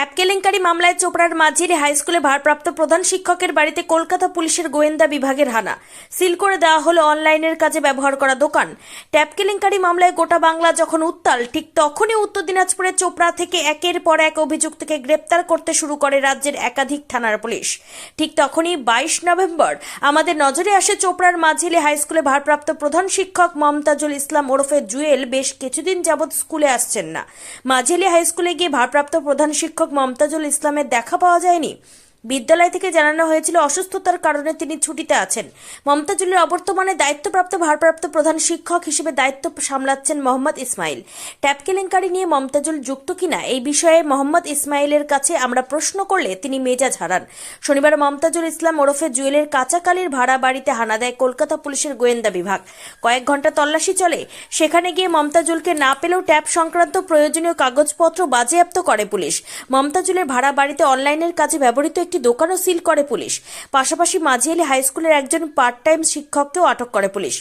Tap কেলেঙ্কারি মামলায় চোপড়ার মাঝিরি হাই স্কুলে ভারপ্রাপ্ত প্রধান শিক্ষকের বাড়িতে কলকাতা পুলিশের গোয়েন্দা বিভাগের হানা। সিল করে দেওয়া হলো অনলাইনের কাজে ব্যবহার করা দোকান। ট্যাপ কেলেঙ্কারি মামলায় গোটা বাংলা যখন উত্তাল, ঠিক তখনই উত্তর দিনাজপুরের চোপড়া থেকে একের পর এক অভিযুক্তকে গ্রেপ্তার করতে শুরু করে রাজ্যের একাধিক থানার পুলিশ। ঠিক তখনই বাইশ নভেম্বর আমাদের নজরে আসে চোপড়ার মাঝিলি হাইস্কুলে ভারপ্রাপ্ত প্রধান শিক্ষক মমতাজুল ইসলাম ওরফে জুয়েল বেশ কিছুদিন যাবৎ স্কুলে আসছেন না। মাঝিলি হাই স্কুলে গিয়ে ভারপ্রাপ্ত প্রধান শিক্ষক মমতাজুল ইসলামের দেখা পাওয়া যায়নি। বিদ্যালয় থেকে জানানো হয়েছিল অসুস্থতার কারণে তিনি ছুটিতে আছেন। মমতাজুলের অবর্তমানে দায়িত্বপ্রাপ্ত ভারপ্রাপ্ত প্রধান শিক্ষক হিসেবে দায়িত্ব সামলাচ্ছেন মোহাম্মদ ইসমাইল। ট্যাপ কেলেঙ্কারি নিয়ে মমতাজুল যুক্ত কিনা এই বিষয়ে মোহাম্মদ ইসমাইলের কাছে আমরা প্রশ্ন করলে তিনি মেজাজ হারান। শনিবার মমতাজুল ইসলাম ওরফে জুয়েলের কাঁচাকালির ভাড়া বাড়িতে হানা দেয় কলকাতা পুলিশের গোয়েন্দা বিভাগ। কয়েক ঘণ্টা তল্লাশি চলে, সেখানে গিয়ে মমতাজুলকে না পেলেও ট্যাপ সংক্রান্ত প্রয়োজনীয় কাগজপত্র বাজেয়াপ্ত করে পুলিশ। মমতাজুলের ভাড়া বাড়িতে অনলাইনের কাজে ব্যবহৃত একটি দোকানও সিল করে পুলিশ। পাশাপাশি মাঝিয়ালি হাই স্কুলের একজন পার্ট টাইম শিক্ষককেও আটক করে পুলিশ।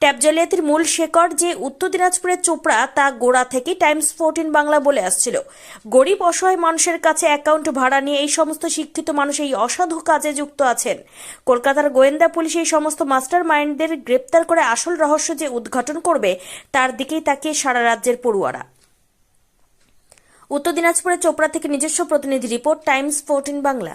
ট্যাপ জালিয়াতির মূল শেকড় যে উত্তর দিনাজপুরের চোপড়া, তা গোড়া থেকে টাইমস ফোরটিন বাংলা বলে আসছিল। গরিব অসহায় মানুষের কাছে অ্যাকাউন্ট ভাড়া নিয়ে এই সমস্ত শিক্ষিত মানুষ এই অসাধু কাজে যুক্ত আছেন। কলকাতার গোয়েন্দা পুলিশ এই সমস্ত মাস্টার মাইন্ডদের গ্রেপ্তার করে আসল রহস্য যে উদ্ঘাটন করবে, তার দিকেই তাকিয়ে সারা রাজ্যের পড়ুয়ারা। উত্তর দিনাজপুরের চোপড়া থেকে নিজস্ব প্রতিনিধি report, Times fourteen Bangla.